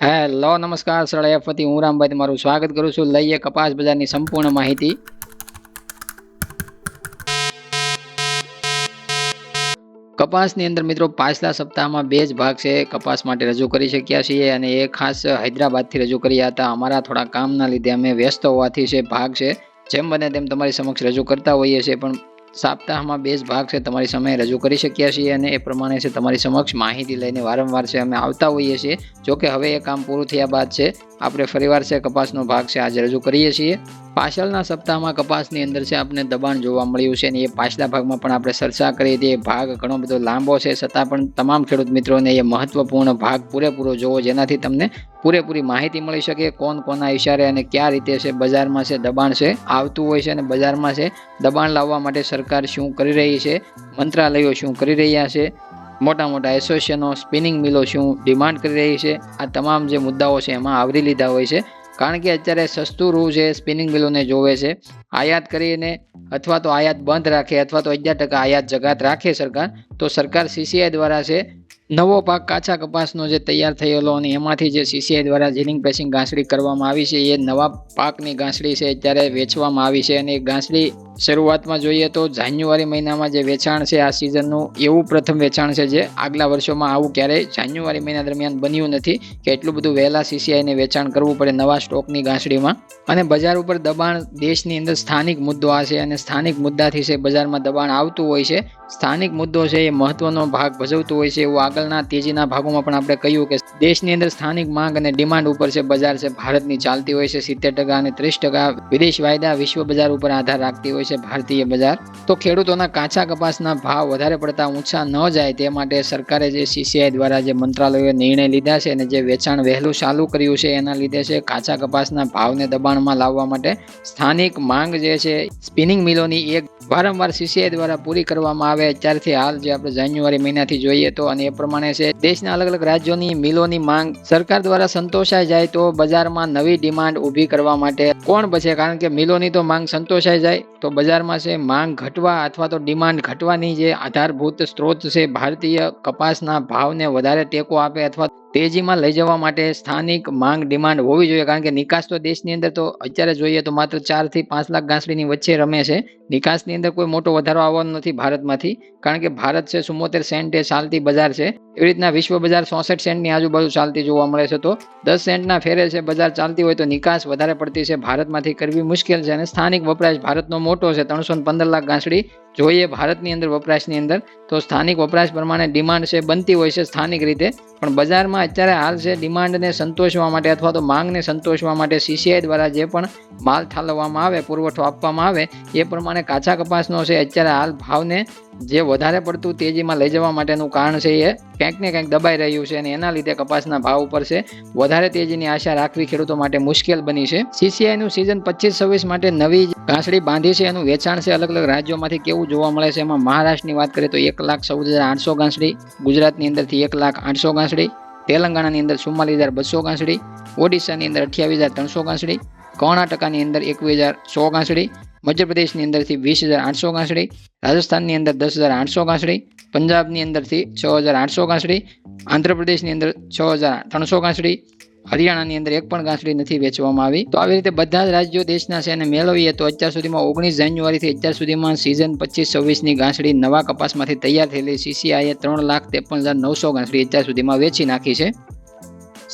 Hello, નમસ્કાર સરળ F વતી હું રામભાઈ તમારું સ્વાગત કરું છું. લઈએ કપાસ બજારની સંપૂર્ણ માહિતી. કપાસની અંદર મિત્રો પાછલા સપ્તાહમાં બે જ ભાગ છે. કપાસ માટે રજૂ કરી શક્યા છીએ અને એ ખાસ હૈદરાબાદથી રજૂ કર્યા હતા. અમારા થોડા કામના લીધે અમે વ્યસ્ત હોવાથી છે, ભાગ છે. જેમ બને તેમ તમારી સમક્ષ રજૂ કરતા હોઈએ છીએ, પણ સપ્તાહમાં બેઝ ભાગ છે. તમારી સામે રજૂ કરી શક્યા છીએ અને એ પ્રમાણે છે, તમારી સમક્ષ માહિતી લઈને વારંવાર છે, અમે આવતા હોઈએ છીએ. જોકે હવે એ કામ પૂરું થયા બાદ છે આપણે ફરીવાર છે, કપાસનો ભાગ છે, આજે રજૂ કરીએ છીએ. પાછળના સપ્તાહમાં કપાસની અંદર છે, આપણે દબાણ જોવા મળ્યું છે અને એ પાછલા ભાગમાં પણ આપણે ચર્ચા કરી હતી. એ ભાગ ઘણો બધો લાંબો છે, છતાં પણ તમામ ખેડૂત મિત્રોને એ મહત્વપૂર્ણ ભાગ પૂરેપૂરો જોવો, જેનાથી તમને પૂરેપૂરી માહિતી મળી શકે કોણ કોના ઇશારે અને કયા રીતે છે, બજારમાં છે, દબાણ છે, આવતું હોય છે અને બજારમાં છે, દબાણ લાવવા માટે સરકાર શું કરી રહી છે, મંત્રાલયો શું કરી રહ્યા છે મોટા મોટા એસોસિએશનો સ્પિનિંગ મિલો શું ડિમાન્ડ કરી રહી છે? આ તમામ જે મુદ્દાઓ છે એમાં આવરી લીધા હોય છે. કારણ કે અત્યારે સસ્તું રૂ છે સ્પિનિંગ મિલોને જોવે છે, આયાત કરીને અથવા તો આયાત બંધ રાખે અથવા તો અગિયાર ટકા આયાત જગાત રાખે સરકાર, તો સરકાર સીસીઆઈ દ્વારા છે નવો પાક કાચા કપાસનો જે તૈયાર થયેલો અને એમાંથી જે સીસીઆઈ દ્વારા જીનિંગ પેસિંગ ઘાસડી કરવામાં આવી છે, એ નવા પાકની ઘાસડી છે અત્યારે વેચવામાં આવી છે અને એ ઘાસડી શરૂઆતમાં જોઈએ તો જાન્યુઆરી મહિનામાં જે વેચાણ છે, આ સિઝનનું એવું પ્રથમ વેચાણ છે જે આગલા વર્ષોમાં આવું ક્યારેય જાન્યુઆરી મહિના દરમિયાન બન્યું નથી કે એટલું બધું વહેલા સીસીઆઈને વેચાણ કરવું પડે નવા સ્ટોકની ઘાસડીમાં અને બજાર ઉપર દબાણ દેશની અંદર સ્થાનિક મુદ્દો આ છે અને સ્થાનિક મુદ્દાથી છે બજારમાં દબાણ આવતું હોય છે. સ્થાનિક મુદ્દો છે એ મહત્વનો ભાગ ભજવતો હોય છે એવું આગળના તેજીના ભાગોમાં પણ આપણે કહ્યું કે દેશની અંદર સ્થાનિક માંગ અને ડિમાન્ડ ઉપર છે, બજાર છે, ભારતની ચાલતી હોય છે, સિત્તેર ટકા અને ત્રીસ ટકા વિદેશ વાયદા વિશ્વ બજાર ઉપર આધાર રાખતી હોય છે, ભારતીય બજાર. તો ખેડૂતોના કાચા કપાસના ભાવ વધારે પડતા ઊંચા ન જાય તે માટે સરકારે જે સીસીઆઈ દ્વારા જે મંત્રાલયોએ નિર્ણય લીધા છે અને જે વેચાણ વહેલું ચાલુ કર્યું છે, એના લીધે છે કાચા કપાસના ભાવને દબાણમાં લાવવા માટે સ્થાનિક માંગ જે છે, સ્પિનિંગ મિલોની એક વારંવાર સીસીઆઈ દ્વારા પૂરી કરવામાં આવે. ત્યારથી હાલ જે આપણે જાન્યુઆરી મહિનાથી જોઈએ તો અને એ પ્રમાણે છે. દેશના અલગ અલગ રાજ્યોની મિલોની માંગ સરકાર દ્વારા સંતોષાઈ જાય તો બજારમાં નવી ડિમાન્ડ ઊભી કરવા માટે કોણ બચે? કારણ કે મિલોની તો માંગ સંતોષાઈ જાય તો બજારમાં છે માંગ ઘટવા અથવા તો ડિમાન્ડ ઘટવાની જે આધારભૂત સ્ત્રોત છે ભારતીય કપાસના ભાવને વધારે ટેકો આપે અથવા તેજીમાં લઈ જવા માટે સ્થાનિક માંગ ડિમાન્ડ હોવી જોઈએ. કારણ કે નિકાસ તો દેશની અંદર તો અત્યારે જોઈએ તો માત્ર ચારથી પાંચ લાખ ઘાસડીની વચ્ચે રમે છે. નિકાસની અંદર કોઈ મોટો વધારો આવવાનો નથી ભારતમાંથી. કારણ કે ભારત છે ચુમ્મોતેર સેન્ટે ચાલતી બજાર છે. એવી રીતના વિશ્વ બજાર ચોસઠ સેન્ટની આજુબાજુ ચાલતી જોવા મળે છે. તો દસ સેન્ટના ફેરે છે, બજાર ચાલતી હોય તો નિકાસ વધારે પડતી છે. ભારતમાંથી કરવી મુશ્કેલ છે અને સ્થાનિક વપરાશ ભારતનો મોટો છે. ત્રણસો પંદર લાખ ગાંસડી જોઈએ ભારતની અંદર વપરાશની અંદર. તો સ્થાનિક વપરાશ પ્રમાણે ડિમાન્ડ છે, બનતી હોય છે સ્થાનિક રીતે. પણ બજારમાં અત્યારે હાલ છે, ડિમાન્ડને સંતોષવા માટે અથવા તો માંગને સંતોષવા માટે સીસીઆઈ દ્વારા જે પણ માલ ઠાલવવામાં આવે, પુરવઠો આપવામાં આવે, એ પ્રમાણે કાચા કપાસનો છે. અત્યારે હાલ ભાવને જે વધારે પડતું તેજીમાં લઈ જવા માટેનું કારણ છે એ ક્યાંક ને ક્યાંક દબાઈ રહ્યું છે અને એના લીધે કપાસના ભાવ ઉપર છે. વધારે તેજીની આશા રાખવી ખેડૂતો માટે મુશ્કેલ બની છે. સીસીઆઈનું સિઝન પચીસ છવ્વીસ માટે નવી ઘાસડી બાંધી છે. એનું વેચાણ છે અલગ અલગ રાજ્યોમાંથી કેવું જોવા મળે છે એમાં મહારાષ્ટ્રની વાત કરીએ તો એક લાખ ચૌદ હજાર આઠસો ઘાસડી, ગુજરાતની અંદરથી એક લાખ આઠસો ઘાસડી, તેલંગાણાની અંદર ચુમ્માલીસ હજાર બસો ઘાસડી, ઓડિશાની અંદર અઠ્યાવીસ હજાર ત્રણસો ઘાસડી, કર્ણાટકાની અંદર એકવીસ હજાર સો ઘાસડી, મધ્યપ્રદેશની અંદરથી વીસ હજાર આઠસો ઘાસડી રાજસ્થાનની અંદર દસ હજાર આઠસો કાંસળી, પંજાબની અંદરથી છ હજાર આઠસો કાંસળી, આંધ્રપ્રદેશની અંદર છ હજાર ત્રણસો કાંસળી, હરિયાણાની અંદર એક પણ ગાંસડી નથી વેચવામાં આવી. તો આવી રીતે બધા જ રાજ્યો દેશના છે અને મેળવીએ તો અત્યાર સુધીમાં ઓગણીસ જાન્યુઆરીથી અત્યાર સુધીમાં સિઝન પચીસ છવ્વીસની ગાંસડી નવા કપાસમાંથી તૈયાર થયેલી સીસીઆઈએ ત્રણ લાખ ત્રેપન હજાર નવસો ગાંસડી અત્યાર સુધીમાં વેચી નાખી છે.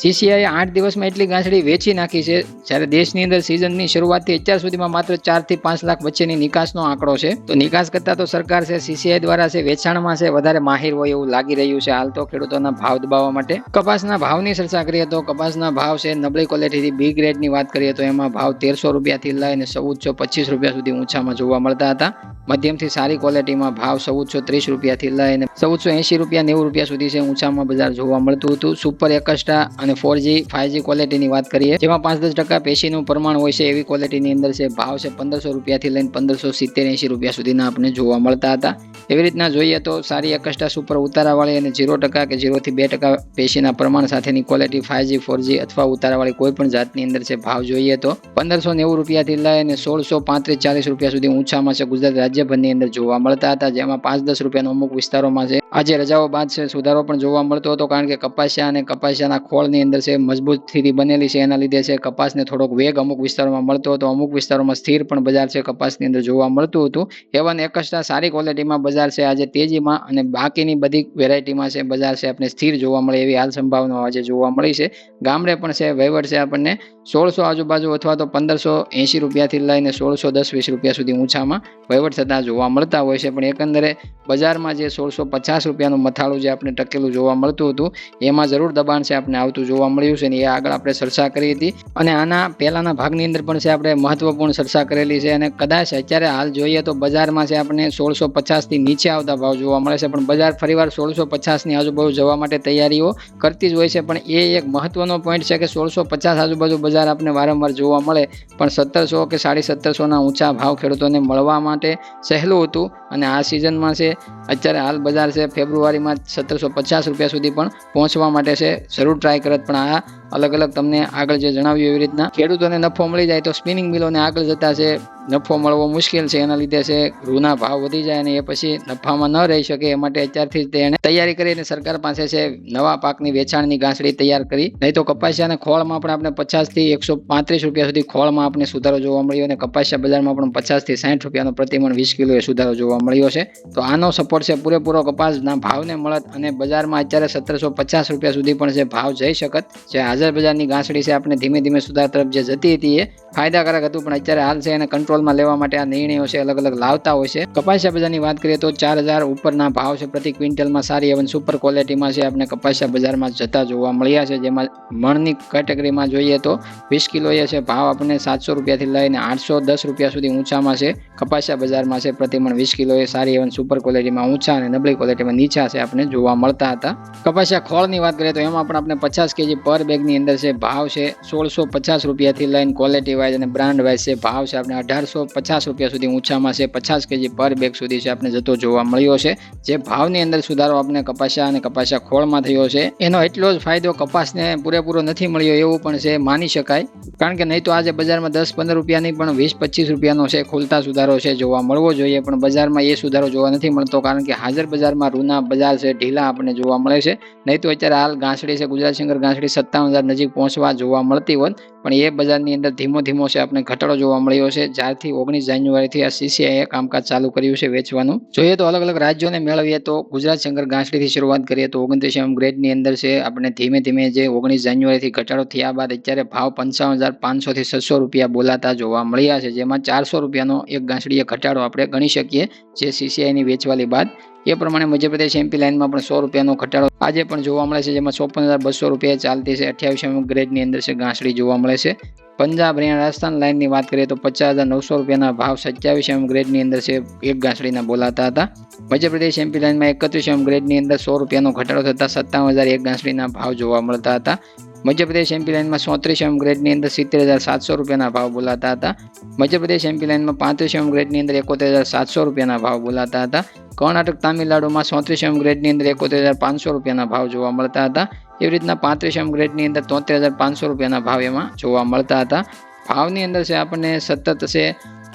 સીસીઆઈએ આઠ દિવસમાં એટલી ગાંસડી વેચી નાખી છે, જ્યારે દેશની અંદર સિઝનની શરૂઆતથી અત્યાર સુધીમાં માત્ર ચારથી પાંચ લાખ વચ્ચેની નિકાસનો આંકડો છે. તો નિકાસ કરતાં તો સરકાર છે સીસીઆઈ દ્વારા છે, વેચાણમાં છે, વધારે માહિર હોય એવું લાગી રહ્યું છે હાલ તો ખેડૂતોના ભાવ દબાવવા માટે. કપાસના ભાવની ચર્ચા કરીએ તો કપાસના ભાવ છે, નબળી ક્વોલિટીથી બી ગ્રેડની વાત કરીએ તો એમાં ભાવ તેરસો રૂપિયાથી લઈને ચૌદસો પચીસ રૂપિયા સુધી ઊંચામાં જોવા મળતા હતા. મધ્યમથી સારી ક્વોલિટીમાં ભાવ ચૌદસો ત્રીસ રૂપિયાથી લઈને ચૌદસો એંશી રૂપિયા નેવું રૂપિયા સુધી છે ઊંચામાં બજાર જોવા મળતું હતું. સુપર એકસ્ટ્રા અને ફોર જી ફાઈવ જી ક્વોલિટીની વાત કરીએ, જેમાં પાંચ દસ ટકા પેશીનું પ્રમાણ હોય છે એવી ક્વોલિટીની અંદર છે, ભાવ છે પંદરસો રૂપિયાથી લઈને પંદરસો સિત્તેર એંશી રૂપિયા સુધીના આપણે જોવા મળતા હતા. એવી રીતના જોઈએ તો સારી એકસ્ટ્રા સુપર ઉતારાવાળી અને ઝીરો ટકા કે ઝીરોથી બે ટકા પેશીના પ્રમાણ સાથેની quality five G four G અથવા ઉતારાવાળી કોઈ પણ જાતની અંદર છે ભાવ જોઈએ તો. પંદરસો નેવું રૂપિયાથી લઈને સોળસો પાંત્રીસ ચાલીસ રૂપિયા સુધી ઊંચામાં છે ગુજરાત રાજ્યભરની અંદર જોવા મળતા હતા, જેમાં પાંચ દસ રૂપિયાનો અમુક વિસ્તારોમાં છે. આજે રજાઓ બાદ છે, સુધારો પણ જોવા મળતો હતો, કારણ કે કપાસિયા અને કપાસિયાના ખોળની ભાગની અંદર છે, મજબૂત સ્થિતિ બનેલી છે, એના લીધે છે કપાસને થોડોક વેગ અમુક વિસ્તારોમાં મળતો હતો. અમુક વિસ્તારોમાં સ્થિર પણ બજાર છે, કપાસની અંદર જોવા મળતું હતું. એવા એકસ્ટ્રા સારી ક્વોલિટીમાં બજાર છે, આજે તેજીમાં અને બાકીની બધી વેરાયટીમાં છે, બજાર છે, આપણે સ્થિર જોવા મળે એવી હાલ સંભાવનાઓ આજે જોવા મળી છે. ગામડે પણ છે, વહીવટ છે આપણને સોળસો આજુબાજુ અથવા તો પંદરસો એંશી રૂપિયાથી લઈને સોળસો દસ વીસ રૂપિયા સુધી ઊંચામાં વહીવટ થતા જોવા મળતા હોય છે. પણ એકંદરે બજારમાં જે સોળસો પચાસ રૂપિયાનું મથાળું જે આપણે ટકેલું જોવા મળતું હતું, એમાં જરૂર દબાણ છે, આપણે આવતું જોવા મળ્યું છે ને એ આગળ આપણે ચર્ચા કરી હતી. અને આના પહેલાના ભાગની અંદર પણ છે આપણે મહત્વપૂર્ણ ચર્ચા કરેલી છે અને કદાચ અત્યારે હાલ જોઈએ તો બજારમાં છે આપણે સોળસો પચાસથી નીચે આવતા ભાવ જોવા મળે છે. પણ બજાર ફરીવાર સોળસો પચાસની આજુબાજુ જવા માટે તૈયારીઓ કરતી જ હોય છે. પણ એ એક મહત્વનો પોઈન્ટ છે કે સોળસો પચાસ આજુબાજુ બજાર આપણે વારંવાર જોવા મળે. પણ સત્તરસો કે સાડી સત્તરસોના ઊંચા ભાવ ખેડૂતોને મળવા માટે સહેલું હતું. અને આ સિઝનમાં છે, અત્યારે હાલ બજાર છે, ફેબ્રુઆરીમાં સત્તરસો પચાસ રૂપિયા સુધી પણ પહોંચવા માટે છે. જરૂર ટ્રાય કરત પણ આ અલગ અલગ તમને આગળ જે જણાવ્યું એવી રીતના. ખેડૂતોને નફો મળી જાય તો સ્પિનિંગ મિલોને આગળ જતા છે. નફો મળવો મુશ્કેલ છે, એના લીધે છે. ઋણના ભાવ વધી જાય અને એ પછી નફામાં ન રહી શકે એ માટે અત્યારથી જ તેણે તૈયારી કરીને સરકાર પાસે છે નવા પાકની વેચાણની ગાંસડી તૈયાર કરી. નહીં તો કપાસિયા અને ખોળમાં પણ આપણે પચાસથી એકસો પાંત્રીસ રૂપિયા સુધી ખોળમાં આપણે સુધારો જોવા મળ્યો અને કપાસિયા બજારમાં પણ પચાસથી સાઠ રૂપિયાનો પ્રતિમણ વીસ કિલો એ સુધારો જોવા મળ્યો છે. તો આનો સપોર્ટ છે પૂરેપૂરો કપાસના ભાવને મળત અને બજારમાં અત્યારે સત્તરસો પચાસ રૂપિયા સુધી પણ છે ભાવ જઈ શકત, જે હાજર બજારની ગાંસડી છે, આપણે ધીમે ધીમે સુધાર તરફ જે જતી હતી એ ફાયદાકારક હતું, પણ અત્યારે હાલ છે એને કંટ્રોલમાં લેવા માટે આ નિર્ણયો છે, અલગ અલગ લાવતા હોય છે. કપાસિયા બજારની વાત કરીએ તો ચાર હજાર ઉપરના ભાવ છે, પ્રતિ ક્વિન્ટલમાં સારી એવન સુપર ક્વોલિટીમાં છે, આપણે કપાસિયા બજારમાં જતા જોવા મળ્યા છે. જેમાં મણની કેટેગરીમાં જોઈએ તો વીસ કિલો એ છે, ભાવ આપણને સાતસો રૂપિયાથી લઈને આઠસો દસ રૂપિયા સુધી ઊંચામાં છે. કપાસિયા બજારમાં છે, પ્રતિમણ વીસ કિલો એ સારી એવન સુપર ક્વોલિટીમાં ઊંચા અને નબળી ક્વોલિટીમાં નીચા છે, આપણે જોવા મળતા હતા. કપાસિયા ખોળની વાત કરીએ તો એમાં પણ આપણે પચાસ કેજી પર બેગની અંદર છે ભાવ છે, સોળસો પચાસ રૂપિયાથી લઈને ક્વોલિટી વાઇઝ અને બ્રાન્ડ વાઇઝ છે ભાવ છે, આપણે અઢારસો પચાસ રૂપિયા સુધી ઊંચામાં છે, પચાસ કેજી પર બેગ સુધી છે, આપણે જતો જોવા મળ્યો છે. જે ભાવની અંદર સુધારો આપણે કપાસિયા અને કપાસિયા ખોળમાં થયો છે. એનો એટલો જ ફાયદો કપાસને પૂરેપૂરો નથી મળ્યો એવું પણ છે, માની શકાય. કારણ કે નહીં તો આજે બજારમાં દસ પંદર રૂપિયાની પણ વીસ પચીસ રૂપિયાનો છે, ખુલતા સુધારો છે, જોવા મળવો જોઈએ. પણ બજારમાં એ સુધારો જોવા નથી મળતો, કારણ કે હાજર બજારમાં રૂના બજાર છે, ઢીલા આપણને જોવા મળે છે. નહીં તો અત્યારે હાલ ગાંસડી છે, ગુજરાત શંકર ગાંસડી સત્તાવન હજાર નજીક પહોંચવા જોવા મળતી હોત, પણ એ બજારની અંદર ધીમો ધીમો છે આપણે ઘટાડો જોવા મળ્યો છે. જ્યારથી ઓગણીસ જાન્યુઆરીથી આ સીસીઆઈએ કામકાજ ચાલુ કર્યું છે વેચવાનું. જોઈએ તો અલગ અલગ રાજ્યોને મેળવીએ તો ગુજરાત શંકર ગાંસડીથી શરૂઆત કરીએ તો ઓગણત્રીસ એમ ગ્રેડની અંદર છે. આપણે ધીમે ધીમે જે ઓગણીસ જાન્યુઆરીથી ઘટાડો થયા બાદ અત્યારે ભાવ પંચાવન હજાર પાંચસોથી છસો રૂપિયા બોલાતા જોવા મળ્યા છે, જેમાં ચારસો રૂપિયાનો એક ગાંસડીએ ઘટાડો આપણે ગણી શકીએ, જે સીસીઆઈની વેચવાલી બાદ. એ પ્રમાણે મધ્યપ્રદેશ એમપી લાઇનમાં પણ સો રૂપિયાનો ઘટાડો આજે પણ જોવા મળે છે, જેમાં ચોપન હજાર બસો રૂપિયા ચાલતી છે. અઠ્યાવીસમી ગ્રેડની અંદર છે ગાંસડી જોવા મળે છે. પંજાબ હરિયાણા રાજસ્થાન લાઇનની વાત કરીએ તો પચાસ હજાર નવસો રૂપિયાના ભાવ સત્યાવીસ એમ ગ્રેડની અંદર છે, એક ગાંસડીના બોલાતા હતા. મધ્યપ્રદેશ એમપી લાઇનમાં એકત્રીસ એમ ગ્રેડની અંદર સો રૂપિયાનો ઘટાડો થતા સત્તાવન હજાર એક ગાંસડીના ભાવ જોવા મળતા હતા. મધ્યપ્રદેશ એમપી લાઇનમાં સોત્રીસ એમ ગ્રેડની અંદર સિત્તેર હજાર સાતસો રૂપિયાના ભાવ બોલાતા હતા. મધ્યપ્રદેશ એમપી લાઇનમાં પાંત્રીસ એમ ગ્રેડની અંદર એકોતેર હજાર સાતસો રૂપિયાના ભાવ બોલાતા હતા. કર્ણાટક તામિલનાડુમાં ચોત્રીસ એમ ગ્રેડની અંદર એકોતેર હજાર પાંચસો રૂપિયાના ભાવ જોવા મળતા હતા. એવી રીતના પાંત્રીસ એમ ગ્રેડની અંદર તોતેર હજાર પાંચસો રૂપિયાના ભાવ એમાં જોવા મળતા હતા. ભાવની અંદર છે આપણને સતત છે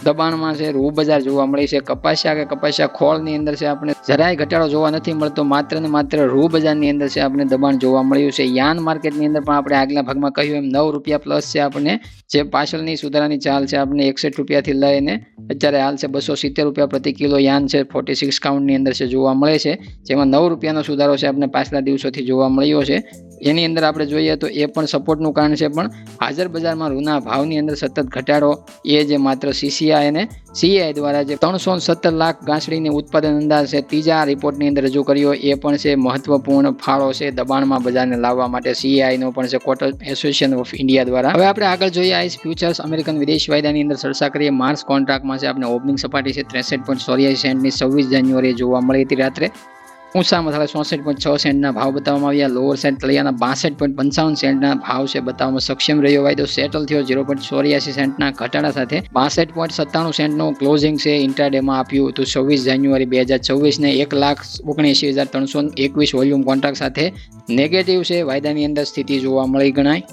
દબાણમાં છે રૂ બજાર જોવા મળી છે. કપાસિયા કે કપાસિયા ખોળની અંદર છે, આપણે જરાય ઘટાડો જોવા નથી મળતો. માત્ર ને માત્ર રૂ બજારની અંદર છે, આપણે દબાણ જોવા મળ્યું છે. યાન માર્કેટની અંદર પણ આપણે આગલા ભાગમાં કહ્યું એમ, નવ રૂપિયા પ્લસ છે આપણને જે પાછળની સુધારાની ચાલ છે, આપણે એકસઠ રૂપિયાથી લઈને અત્યારે હાલ છે, બસો સિત્તેર રૂપિયા પ્રતિ કિલો યાન છે ફોર્ટી સિક્સ કાઉન્ટની અંદર છે, જોવા મળે છે. જેમાં નવ રૂપિયાનો સુધારો છે, આપણે પાછલા દિવસોથી જોવા મળ્યો છે. એની અંદર આપણે જોઈએ તો એ પણ સપોર્ટનું કારણ છે, પણ હાજર બજારમાં રૂના ભાવની અંદર સતત ઘટાડો, એ જે માત્ર સીસીઆઈ અને સીઆઈ દ્વારા જે ત્રણસો સત્તર લાખ ગાંસડીની ઉત્પાદન અંદાજ છે, ત્રીજા રિપોર્ટની અંદર રજૂ કર્યો, એ પણ છે મહત્વપૂર્ણ ફાળો છે દબાણમાં બજારને લાવવા માટે સીઆઈનો પણ છે કોટન એસોસિએશન ઓફ ઇન્ડિયા દ્વારા. હવે આપણે આગળ જોઈએ આઈસ ફ્યુચર્સ, અમેરિકન વિદેશ વાયદાની અંદર ચર્ચા કરીએ માર્ચ કોન્ટ્રાક્ટમાં છે, આપણે ઓપનિંગ સપાટી છે ત્રેસઠ પોઈન્ટ ચોર્યાસી સેન્ટની છવ્વીસ જાન્યુઆરીએ જોવા મળી હતી રાત્રે. ઊંચા મસાલા ચોસઠ પોઈન્ટ છ સેન્ટના ભાવ બતાવવામાં આવ્યા. લોઅર સેન્ટ તળિયાના બાસઠ પોઈન્ટ પંચાવન સેન્ટના ભાવ છે બતાવવામાં સક્ષમ રહ્યો. વાયદો સેટલ થયો ઝીરો પોઈન્ટ ચોર્યાસી સેન્ટના ઘટાડા સાથે. બાસઠ પોઈન્ટ સત્તાણું સેન્ટનું ક્લોઝિંગ છે ઇન્ટરડેમાં આપ્યું હતું. છવ્વીસ જાન્યુઆરી બે હજાર ચોવીસને એક લાખ ઓગણએંસી હજાર ત્રણસો એકવીસ વોલ્યુમ કોન્ટ્રાક્ટ સાથે નેગેટિવ છે. વાયદાની અંદર સ્થિતિ જોવા મળી ગણાય.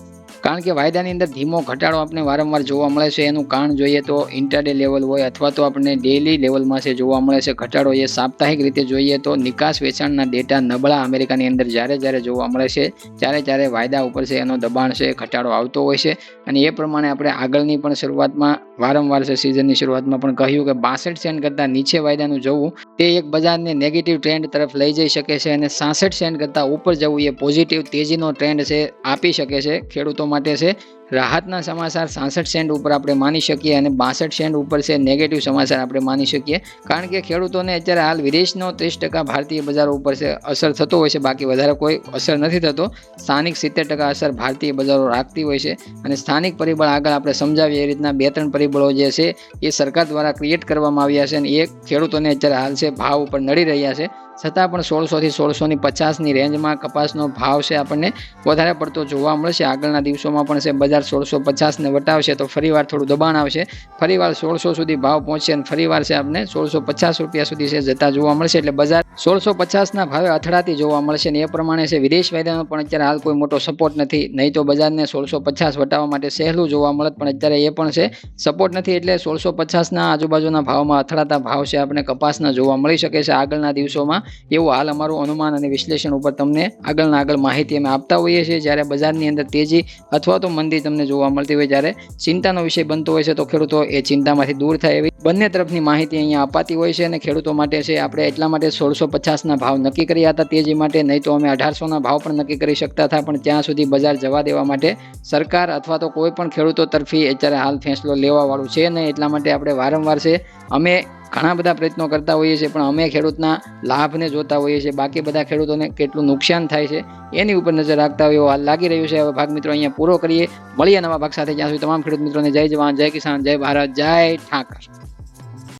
કારણ કે વાયદાની અંદર ધીમો ઘટાડો આપણે વારંવાર જોવા મળે છે. એનું કારણ જોઈએ તો ઇન્ટરડે લેવલ હોય અથવા તો આપણને ડેલી લેવલમાં છે જોવા મળે છે. ઘટાડો એ સાપ્તાહિક રીતે જોઈએ તો નિકાસ વેચાણના ડેટા નબળા અમેરિકાની અંદર જ્યારે જ્યારે જોવા મળે છે, ત્યારે ત્યારે વાયદા ઉપર છે એનો દબાણ છે, ઘટાડો આવતો હોય છે. અને એ પ્રમાણે આપણે આગળની પણ શરૂઆતમાં, વારંવાર છે સિઝનની શરૂઆતમાં પણ કહ્યું કે બાસઠ સેન્ટ કરતાં નીચે વાયદાનું જવું, તે એક બજારને નેગેટિવ ટ્રેન્ડ તરફ લઈ જઈ શકે છે અને સાસઠ સેન્ટ કરતાં ઉપર જવું એ પોઝિટિવ તેજીનો ટ્રેન્ડ છે, આપી શકે છે. ખેડૂતો માટે છે. રાહતના સમાચાર સાસઠ સેન્ટ ઉપર આપણે માની શકીએ અને બાસઠ સેન્ટ ઉપર છે નેગેટિવ સમાચાર આપણે માની શકીએ. કારણ કે ખેડૂતોને અત્યારે હાલ વિદેશનો ત્રીસ ટકા ભારતીય બજારો ઉપર છે અસર થતો હોય છે. બાકી વધારે કોઈ અસર નથી થતો. સ્થાનિક સિત્તેર ટકા અસર ભારતીય બજારો રાખતી હોય છે. અને સ્થાનિક પરિબળ આગળ આપણે સમજાવીએ, એ રીતના બે ત્રણ પરિબળો જે છે, એ સરકાર દ્વારા ક્રિએટ કરવામાં આવ્યા છે અને એ ખેડૂતોને અત્યારે હાલ છે ભાવ ઉપર નડી રહ્યા છે. છતાં પણ સોળસોથી સોળસોની પચાસની રેન્જમાં કપાસનો ભાવ છે આપણને વધારે પડતો જોવા મળશે. આગળના દિવસોમાં પણ છે બજાર સોળસો પચાસને વટાવશે તો ફરીવાર થોડું દબાણ આવશે. ફરીવાર સોળસો સુધી ભાવ પહોંચશે અને ફરીવાર છે આપણને સોળસો પચાસ રૂપિયા સુધી છે જતા જોવા મળશે. એટલે બજાર સોળસો પચાસના ભાવે અથડાતી જોવા મળશે ને એ પ્રમાણે છે વિદેશ વાયદાનો પણ અત્યારે હાલ કોઈ મોટો સપોર્ટ નથી. નહીં તો બજારને સોળસો પચાસ વટાવવા માટે સહેલું જોવા મળત, પણ અત્યારે એ પણ છે સપોર્ટ નથી એટલે સોળસો પચાસના આજુબાજુના ભાવમાં અથડાતા ભાવ છે આપણે કપાસના જોવા મળી શકે છે. આગળના દિવસોમાં એવું હાલ અમારું અનુમાન અને વિશ્લેષણ ઉપર તમને આગળના આગળ માહિતી અમે આપતા હોઈએ છીએ. જ્યારે બજારની અંદર તેજી અથવા તો મંદી તમને જોવા મળતી હોય, જ્યારે ચિંતાનો વિષય બનતો હોય છે, તો ખેડૂતો એ ચિંતામાંથી દૂર થાય એવી બંને તરફની માહિતી અહીંયા અપાતી હોય છે અને ખેડૂતો માટે છે, આપણે એટલા માટે સોળસો પચાસના ભાવ નક્કી કર્યા હતા તેજી માટે, નહીં તો અમે અઢારસોના ભાવ પણ નક્કી કરી શકતા હતા, પણ ત્યાં સુધી બજાર જવા દેવા માટે સરકાર અથવા તો કોઈ પણ ખેડૂતો તરફી અત્યારે હાલ ફેંસલો લેવાવાળું છે નહીં. એટલા માટે આપણે વારંવાર છે, અમે ઘણા બધા પ્રયત્નો કરતા હોઈએ છીએ, પણ અમે ખેડૂતના લાભને જોતા હોઈએ છીએ. બાકી બધા ખેડૂતોને કેટલું નુકસાન થાય છે, એની ઉપર નજર રાખતા હોય એવો હાલ લાગી રહ્યું છે. હવે ભાગ મિત્રો અહીંયા પૂરો કરીએ. મળીએ નવા ભાગ સાથે. જ્યાં સુધી તમામ ખેડૂત મિત્રોને જય જવાન, જય કિસાન, જય ભારત, જય ઠાકર.